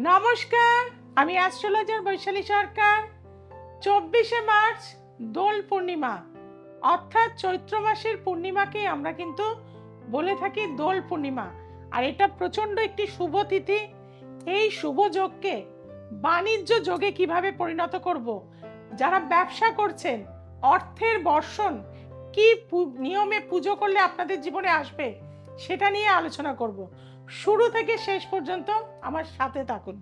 নমস্কার, আমি অ্যাস্ট্রোলজার বৈশালী সরকার। চব্বিশে মার্চ, দোল পূর্ণিমা। অর্থাৎ চৈত্র মাসের পূর্ণিমাকে আমরা কিন্তু বলে থাকি দোল পূর্ণিমা। আর এটা প্রচণ্ড একটি শুভ তিথি। এই শুভ যোগকে, বাণিজ্য যোগে কীভাবে পরিণত করব? যারা ব্যবসা করছেন, অর্থের বর্ষণ, কি নিয়মে পুজো করলে আপনাদের জীবনে আসবে, সেটা নিয়ে আলোচনা করব। শুরু থেকে শেষ পর্যন্ত আমার সাথে থাকুন।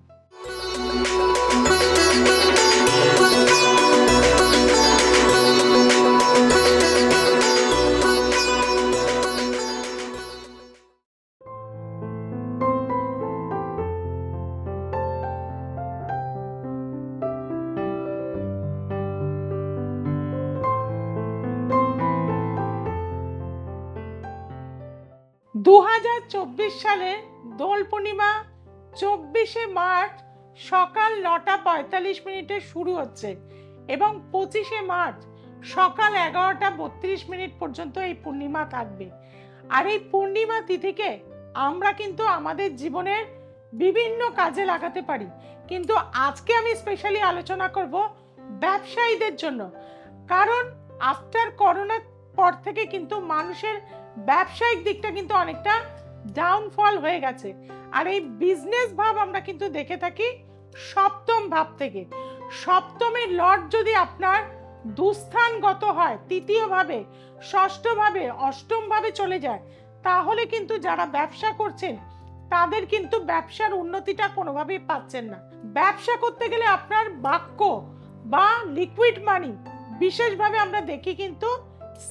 দু হাজার চব্বিশ সালে দোল পূর্ণিমা চব্বিশে মার্চ সকাল নটা পঁয়তাল্লিশ মিনিটে শুরু হচ্ছে এবং পঁচিশে মার্চ সকাল এগারোটা বত্রিশ মিনিট পর্যন্ত এই পূর্ণিমা থাকবে আর এই পূর্ণিমা তিথিকে আমরা কিন্তু আমাদের জীবনের বিভিন্ন কাজে লাগাতে পারি। কিন্তু আজকে আমি স্পেশালি আলোচনা করব ব্যবসায়ীদের জন্য। কারণ আফটার করোনার পর থেকে কিন্তু মানুষের ব্যবসায়িক দিকটা কিন্তু অনেকটা ডাউনফল হয়ে গেছে। আর এই বিজনেস ভাব আমরা কিন্তু দেখে থাকি সপ্তম ভাব থেকে। সপ্তমের লর্ড যদি আপনার দুস্থানগত হয়, তৃতীয়ভাবে, ষষ্ঠভাবে, অষ্টমভাবে চলে যায়, তাহলে কিন্তু যারা ব্যবসা করছেন, তাদের কিন্তু ব্যবসার উন্নতিটা কোনোভাবেই পাচ্ছেন না। ব্যবসা করতে গেলে আপনার বাক্য বা লিকুইড মানি বিশেষভাবে আমরা দেখি কিন্তু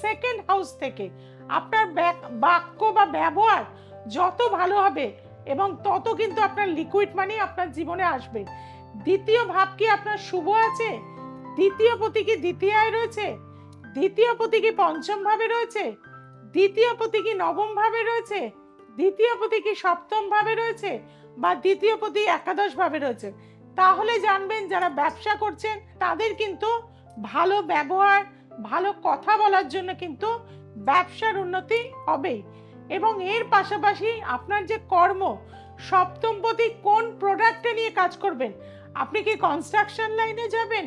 সেকেন্ড হাউস থেকে। আপনার বাক্য বা ব্যবহার যত ভালো হবে এবং তত কিন্তু আপনার লিকুইড মানি আপনার জীবনে আসবে। দ্বিতীয় ভাব কি আপনার শুভ আছে? দ্বিতীয় পতি কি দ্বিতীয়ায় রয়েছে? দ্বিতীয় পতি কি পঞ্চম ভাবে রয়েছে? দ্বিতীয় পতি কি নবম ভাবে রয়েছে? দ্বিতীয় পতি কি সপ্তম ভাবে রয়েছে? বা দ্বিতীয় পতি একাদশ ভাবে রয়েছে? তাহলে জানবেন যারা ব্যবসা করছেন, তাদের কিন্তু ভালো ব্যবহার, ভালো কথা বলার জন্য কিন্তু ব্যবসার উন্নতি হবেই এবং এর পাশাপাশি আপনার যে কর্ম সপ্তমপতি কোন প্রোডাক্টে নিয়ে কাজ করবেন? আপনি কি কনস্ট্রাকশন লাইনে যাবেন?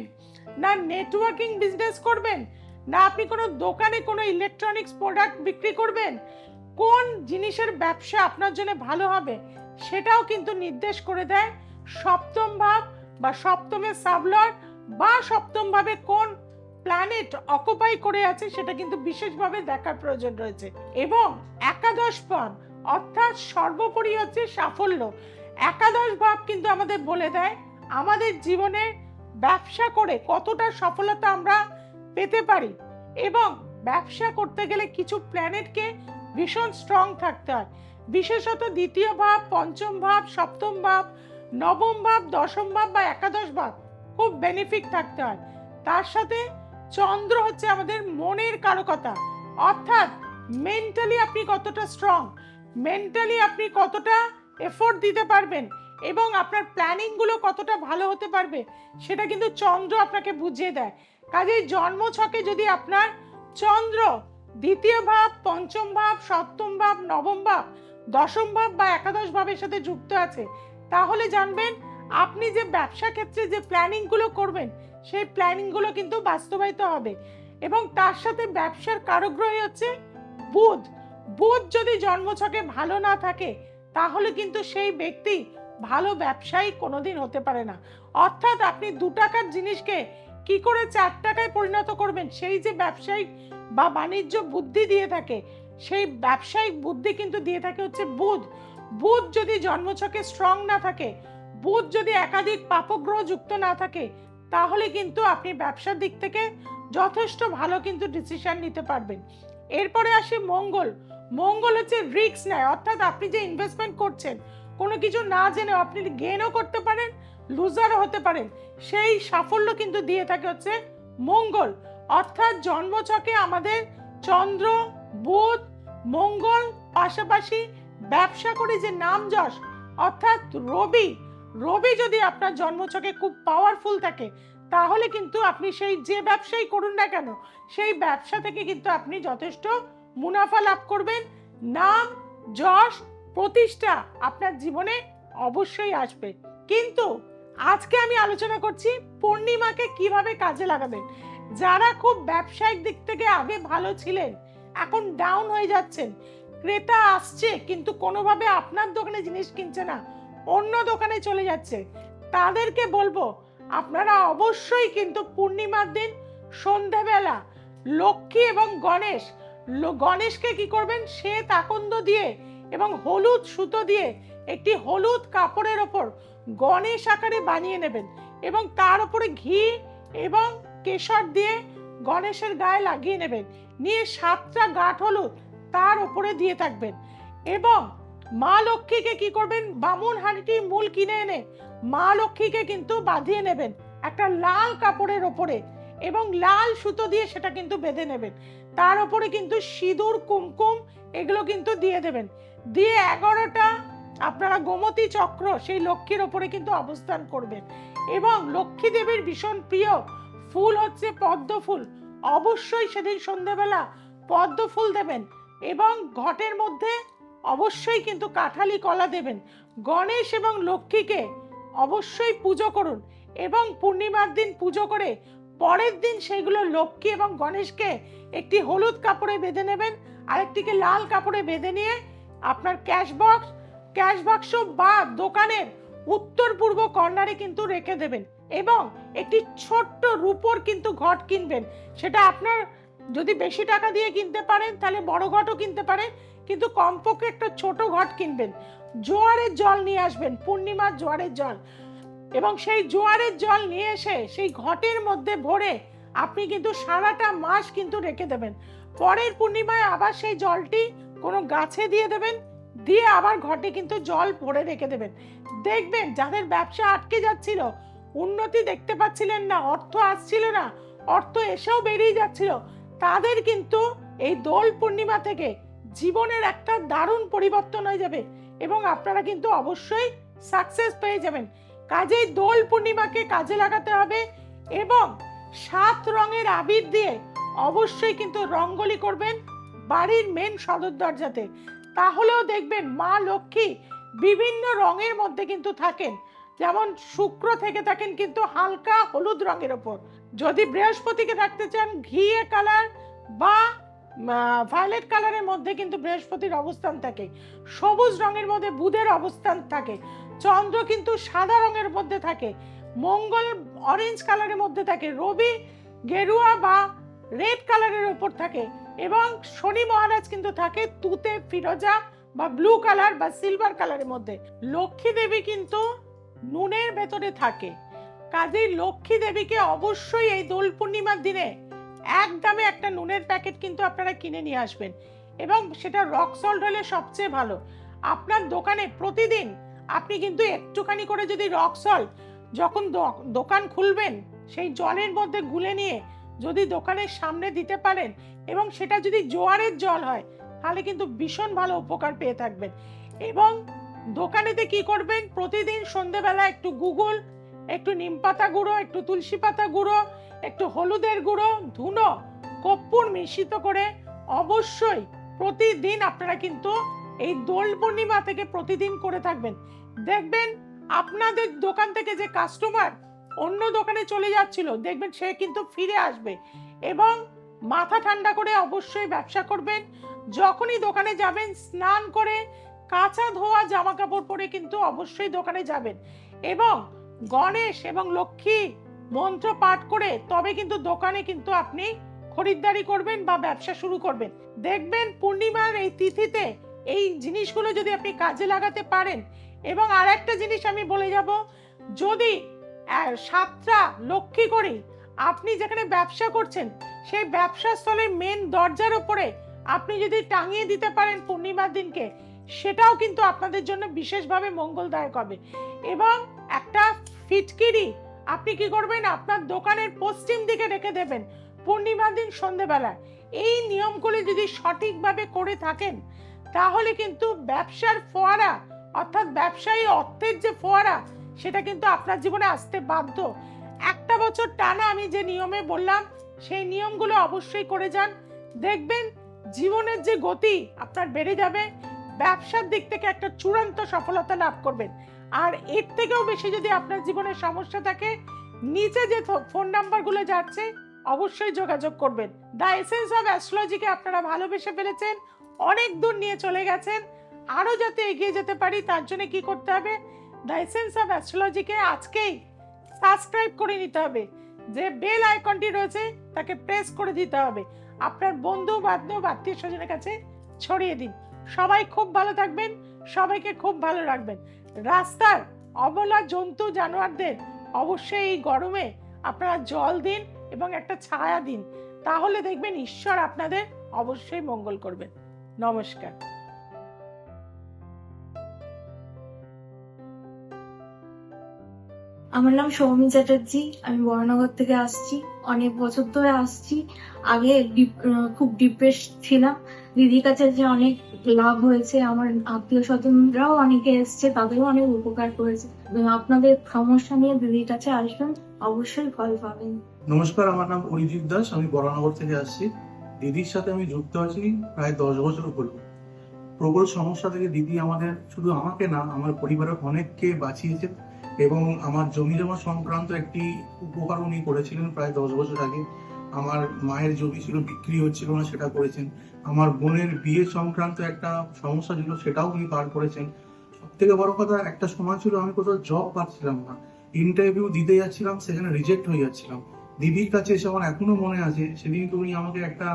না নেটওয়ার্কিং বিজনেস করবেন? না আপনি কোনো দোকানে কোনো ইলেকট্রনিক্স প্রোডাক্ট বিক্রি করবেন? কোন জিনিসের ব্যবসা আপনার জন্য ভালো হবে? সেটাও কিন্তু নির্দেশ করে দেয় সপ্তম ভাব বা সপ্তমের সাবলর বা সপ্তম ভাবে কোন প্ল্যানেট অকুপাই করে আছে, সেটা কিন্তু বিশেষভাবে দেখার প্রয়োজন রয়েছে। এবং একাদশ ভাব, অর্থাৎ সর্বোপরি হচ্ছে সাফল্য। একাদশ ভাব কিন্তু আমাদের বলে দেয়, আমাদের জীবনে ব্যবসা করে কতটা সফলতা আমরা পেতে পারি। এবং ব্যবসা করতে গেলে কিছু প্ল্যানেটকে ভীষণ স্ট্রং থাকতে হয়। বিশেষত দ্বিতীয় ভাব, পঞ্চম ভাব, সপ্তম ভাব, নবম ভাব, দশম ভাব বা একাদশ ভাব খুব বেনিফিট থাকতে হয়। তার সাথে চন্দ্র হচ্ছে আমাদের মনের কারকতা। অর্থাৎ মেন্টালি আপনি কতটা স্ট্রং মেন্টালি আপনি কতটা এফোর্ট দিতে পারবেন এবং আপনার প্ল্যানিংগুলো কতটা ভালো হতে পারবে, সেটা কিন্তু চন্দ্র আপনাকে বুঝিয়ে দেয়। কাজেই জন্মছকে যদি আপনার চন্দ্র দ্বিতীয় ভাব, পঞ্চম ভাব, সপ্তম ভাব, নবম ভাব, দশম ভাব বা একাদশ ভাবের সাথে যুক্ত আছে, তাহলে জানবেন আপনি যে ব্যবসা ক্ষেত্রে যে প্ল্যানিংগুলো করবেন সেই প্ল্যানিংগুলো কিন্তু বাস্তবায়িত হবে। এবং তার সাথে ব্যবসার কারগ্রহী হচ্ছে বুধ। বুধ যদি জন্মছকে ভালো না থাকে, তাহলে কিন্তু সেই ব্যক্তি ভালো ব্যবসায়ী কোনোদিন হতে পারে না। অর্থাৎ আপনি দু টাকার জিনিসকে কি করে চার টাকায় পরিণত করবেন? সেই যে ব্যবসায়িক বা বাণিজ্য বুদ্ধি দিয়ে থাকে, সেই ব্যবসায়িক বুদ্ধি কিন্তু দিয়ে থাকে হচ্ছে বুধ। বুধ যদি জন্মছকে স্ট্রং না থাকে, বুধ যদি একাধিক পাপগ্রহ যুক্ত না থাকে তাহলে কিন্তু আপনি ব্যবসার দিক থেকে যথেষ্ট ভালো কিন্তু ডিসিশন নিতে পারবেন। এরপরে আসি মঙ্গল। মঙ্গল হচ্ছে রিস্ক নেয়, অর্থাৎ আপনি যে ইনভেস্টমেন্ট করছেন, কোনো কিছু না জেনে আপনি গেনও করতে পারেন লুজারও হতে পারেন। সেই সাফল্য কিন্তু দিয়ে থাকে হচ্ছে মঙ্গল। অর্থাৎ জন্মছকে আমাদের চন্দ্র, বুধ, মঙ্গল, পাশাপাশি ব্যবসা করে যে নাম যশ, অর্থাৎ রবি রবি যদি আপনার জন্মছকে খুব পাওয়ারফুল থাকে, তাহলে কিন্তু আপনি সেই যে ব্যবসাই করুন না কেন, সেই ব্যবসা থেকে কিন্তু আপনি যথেষ্ট মুনাফা লাভ করবেন। নাম, যশ, প্রতিষ্ঠা আপনার জীবনে অবশ্যই আসবে। কিন্তু আজকে আমি আলোচনা করছি পূর্ণিমাকে কীভাবে কাজে লাগাবেন। যারা খুব ব্যবসায়িক দিক থেকে আগে ভালো ছিলেন, এখন ডাউন হয়ে যাচ্ছেন, ক্রেতা আসছে, কিন্তু কোনোভাবে আপনার দোকানে জিনিস কিনছে না অন্য দোকানে চলে যাচ্ছে। তাদেরকে বলব, আপনারা অবশ্যই কিন্তু পূর্ণিমার দিন সন্ধেবেলা লক্ষ্মী এবং গণেশ গণেশকে কি করবেন? শ্বেত আকন্দ দিয়ে এবং হলুদ সুতো দিয়ে একটি হলুদ কাপড়ের ওপর গণেশ আকারে বানিয়ে নেবেন এবং তার উপরে ঘি এবং কেশর দিয়ে গণেশের গায়ে লাগিয়ে নেবেন। নিয়ে সাতটা গাঁঠ হলুদ তার উপরে দিয়ে থাকবেন এবং মা লক্ষ্মীকে কি করবেন? বামুন হাঁড়িটির মূল কিনে এনে মা লক্ষ্মীকে কিন্তু বাঁধিয়ে নেবেন, একটা লাল কাপড়ের ওপরে এবং লাল সুতো দিয়ে সেটা কিন্তু বেঁধে নেবেন। তার উপরে কিন্তু সিঁদুর, কুমকুম এগুলো কিন্তু দিয়ে দেবেন। দিয়ে এগারোটা আপনারা গোমতী চক্র সেই লক্ষ্মীর ওপরে কিন্তু অবস্থান করবেন এবং লক্ষ্মী দেবীর ভীষণ প্রিয় ফুল হচ্ছে পদ্ম ফুল। অবশ্যই সেদিন সন্ধেবেলা পদ্ম ফুল দেবেন এবং ঘটের মধ্যে অবশ্যই কিন্তু কাঁঠালি কলা দেবেন। গণেশ এবং লক্ষ্মীকে অবশ্যই পুজো করুন এবং পূর্ণিমার দিন পুজো করে পরের দিন সেগুলো লক্ষ্মী এবং গণেশকে একটি হলুদ কাপড়ে বেঁধে নেবেন, আরেকটিকে লাল কাপড়ে বেঁধে নিয়ে আপনার ক্যাশ বক্স, ক্যাশ বাক্স বা দোকানের উত্তর পূর্ব কর্নারে কিন্তু রেখে দেবেন এবং একটি ছোট্ট রূপোর কিন্তু ঘট কিনবেন। সেটা আপনার যদি বেশি টাকা দিয়ে কিনতে পারেন, তাহলে বড় ঘটও কিনতে পারেন। কিন্তু কমপক্ষে একটা ছোট ঘট কিনবেন। জোয়ারের জল নিয়ে আসবেন, পূর্ণিমার জোয়ারের জল। এবং সেই জোয়ারের জল নিয়ে এসে সেই ঘটের মধ্যে ভরে আপনি কিন্তু সারাটা মাস কিন্তু রেখে দেবেন। পরের পূর্ণিমায় আবার সেই জলটি কোনো গাছে দিয়ে দেবেন, দিয়ে আবার ঘটে কিন্তু জল ভরে রেখে দেবেন। দেখবেন যাদের ব্যবসা আটকে যাচ্ছিল, উন্নতি দেখতে পাচ্ছিলেন না, অর্থ আসছিল না, অর্থ এসেও বেরিয়ে যাচ্ছিল, তাদের কিন্তু এই দোল পূর্ণিমা থেকে জীবনের একটা দারুণ পরিবর্তন হয়ে যাবে এবং আপনারা কিন্তু অবশ্যই সাকসেস পেয়ে যাবেন। কাজেই দোল পূর্ণিমাকে কাজে লাগাতে হবে এবং সাত রঙের আবির দিয়ে অবশ্যই কিন্তু রঙ্গোলি করবেন বাড়ির মেন সদর দরজাতে। তাহলেও দেখবেন মা লক্ষ্মী বিভিন্ন রঙের মধ্যে কিন্তু থাকেন। যেমন শুক্র থেকে থাকেন কিন্তু হালকা হলুদ রঙের ওপর। যদি বৃহস্পতিকে থাকতে চান, ঘিয়ে কালার বা ভায়োলেট কালারের মধ্যে কিন্তু বৃহস্পতির অবস্থান থাকে। সবুজ রঙের মধ্যে বুধের অবস্থান থাকে। চন্দ্র কিন্তু সাদা রঙের মধ্যে থাকে। মঙ্গল অরেঞ্জ কালারের মধ্যে থাকে। রবি, গেরুয়া বা রেড কালারের উপর থাকে। এবং শনি মহারাজ কিন্তু থাকে তুতে, ফিরোজা বা ব্লু কালার বা সিলভার কালারের মধ্যে। লক্ষ্মী দেবী কিন্তু নুনের ভেতরে থাকে। কাজেই লক্ষ্মী দেবীকে অবশ্যই এই দোল পূর্ণিমার দিনে এক দামে একটা নুনের প্যাকেট কিন্তু আপনারা কিনে নিয়ে আসবেন। এবং সেটা রক সল্ট হলে সবচেয়ে ভালো। আপনার দোকানে প্রতিদিন আপনি কিন্তু একটুখানি করে যদি রক সল্ট যখন দোকান খুলবেন, সেই জলের মধ্যে গুলে নিয়ে যদি দোকানের সামনে দিতে পারেন এবং সেটা যদি জোয়ারের জল হয়, তাহলে কিন্তু ভীষণ ভালো উপকার পেয়ে থাকবেন। এবং দোকানেতে কি করবেন? প্রতিদিন সন্ধেবেলা একটু গুগল, একটু নিম পাতা গুঁড়ো, একটু তুলসী পাতা গুঁড়ো একটু হলুদের গুঁড়ো, ধুনো কর্পূর মিশ্রিত করে অবশ্যই প্রতিদিন আপনারা কিন্তু এই দোল পূর্ণিমা থেকে প্রতিদিন করে থাকবেন। দেখবেন আপনাদের দোকান থেকে যে কাস্টমার অন্য দোকানে চলে যাচ্ছিল, দেখবেন সে কিন্তু ফিরে আসবে এবং মাথা ঠান্ডা করে অবশ্যই ব্যবসা করবেন। যখনই দোকানে যাবেন, স্নান করে কাঁচা ধোয়া জামা কাপড় পরে কিন্তু অবশ্যই দোকানে যাবেন এবং গণেশ এবং লক্ষ্মী মন্ত্র পাঠ করে তবে কিন্তু দোকানে কিন্তু আপনি খরিদ্দারি করবেন বা ব্যবসা শুরু করবেন। দেখবেন পূর্ণিমার এই তিথিতে এই জিনিসগুলো যদি আপনি কাজে লাগাতে পারেন এবং আর একটা জিনিস আমি বলে যাব, যদি সাতটা লক্ষ্মী করে, আপনি যেখানে ব্যবসা করছেন, সেই ব্যবসা স্থলের মেন দরজার ওপরে আপনি যদি টাঙিয়ে দিতে পারেন পূর্ণিমার দিনকে, সেটাও কিন্তু আপনাদের জন্য বিশেষভাবে মঙ্গলদায়ক হবে। এবং একটা ফিটকিরি আপনি কি করবেন? আপনার দোকানের পশ্চিম দিকে রেখে দেবেন, পূর্ণিমার দিন সন্ধেবেলায়। এই নিয়মগুলি যদি সঠিকভাবে করে থাকেন, তাহলে কিন্তু ব্যবসার ফোয়ারা, অর্থাৎ ব্যবসায়ী অর্থের যে ফোয়ারা, সেটা কিন্তু আপনার জীবনে আসতে বাধ্য। একটা বছর টানা আমি যে নিয়মে বললাম, সেই নিয়মগুলো অবশ্যই করে যান। দেখবেন জীবনের যে গতি আপনার বেড়ে যাবে, ব্যবসার দিক থেকে একটা চূড়ান্ত সফলতা লাভ করবেন। আর এর থেকেও বেশি যদি আপনার জীবনে সমস্যা থাকে, নিচে যে ফোন নাম্বারগুলো যাচ্ছে, অবশ্যই যোগাযোগ করবেন। দ্য এসেন্স অফ অ্যাস্ট্রোলজিকে আপনারা ভালোবেসে ফেলেছেন, অনেক দূর নিয়ে চলে গেছেন আরও যাতে এগিয়ে যেতে পারি, তার জন্য কি করতে হবে? দ্য এসেন্স অফ অ্যাস্ট্রোলজিকে আজকেই সাবস্ক্রাইব করে নিতে হবে। যে বেল আইকনটি রয়েছে, তাকে প্রেস করে দিতে হবে। আপনার বন্ধু, বান্ধব আত্মীয় স্বজনের কাছে ছড়িয়ে দিন। সবাই খুব ভালো থাকবেন, সবাইকে খুব ভালো রাখবেন। রাস্তার অবলা জন্তু জানোয়ারদের অবশ্যই এই গরমে আপনারা জল দিন এবং একটা ছায়া দিন। তাহলে দেখবেন ঈশ্বর আপনাদের অবশ্যই মঙ্গল করবেন। নমস্কার। আমার নাম সৌমি চ্যাটার্জি, আমি বড়নগর থেকে আসছি। অনেক বছর ধরে আসছি। আগে খুব ডিপ্রেস ছিলাম। দিদির কাছে যে অনেক লাভ হয়েছে, আমার আত্মীয় স্বজনরাও অনেকে এসছে, তাদেরও অনেক উপকার করেছে। আপনাদের সমস্যা নিয়ে দিদির কাছে আসবেন, অবশ্যই ফল পাবেন। নমস্কার, আমার নাম অরিজিৎ দাস, আমি বরানগর থেকে আসছি। দিদির সাথে আমি যুক্ত আছি প্রায় দশ বছর হলো প্রবল সমস্যা থেকে দিদি আমাদের, শুধু আমাকে না, আমার পরিবারের অনেককে বাঁচিয়েছে এবং আমার জমি জমা সংক্রান্ত একটি উপকার উনি করেছিলেন প্রায় দশ বছর আগে। আমার মায়ের জমি ছিল বিক্রি হচ্ছিল না সেটা করেছেন। আমার বোনের বিয়ে সংক্রান্ত একটা সমস্যা ছিল সেটাও উনি পার করেছেন। সব থেকে বড় কথা, একটা সময় ছিল আমি কোথাও জব পাচ্ছিলাম না। ইন্টারভিউ দিতে যাচ্ছিলাম, সেখানে রিজেক্ট হয়ে যাচ্ছিলাম। দিদির কাছে এসে আমার এখনও মনে আছে, সেদিন তুমি আমাকে একটা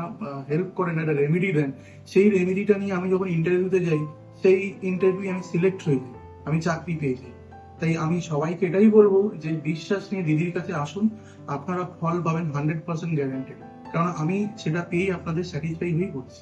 হেল্প করেন, একটা রেমেডি দেন। সেই রেমেডিটা নিয়ে আমি যখন ইন্টারভিউতে যাই, সেই ইন্টারভিউ আমি সিলেক্ট হয়ে যাই। আমি চাকরি পেয়ে যাই। তাই আমি সবাইকে এটাই বলব যে বিশ্বাস নিয়ে দিদির কাছে আসুন, আপনারা ফল পাবেন হান্ড্রেড পার্সেন্ট গ্যারান্টেড কারণ আমি সেটা পেয়েই আপনাদের স্যাটিসফাই হয়ে করছি.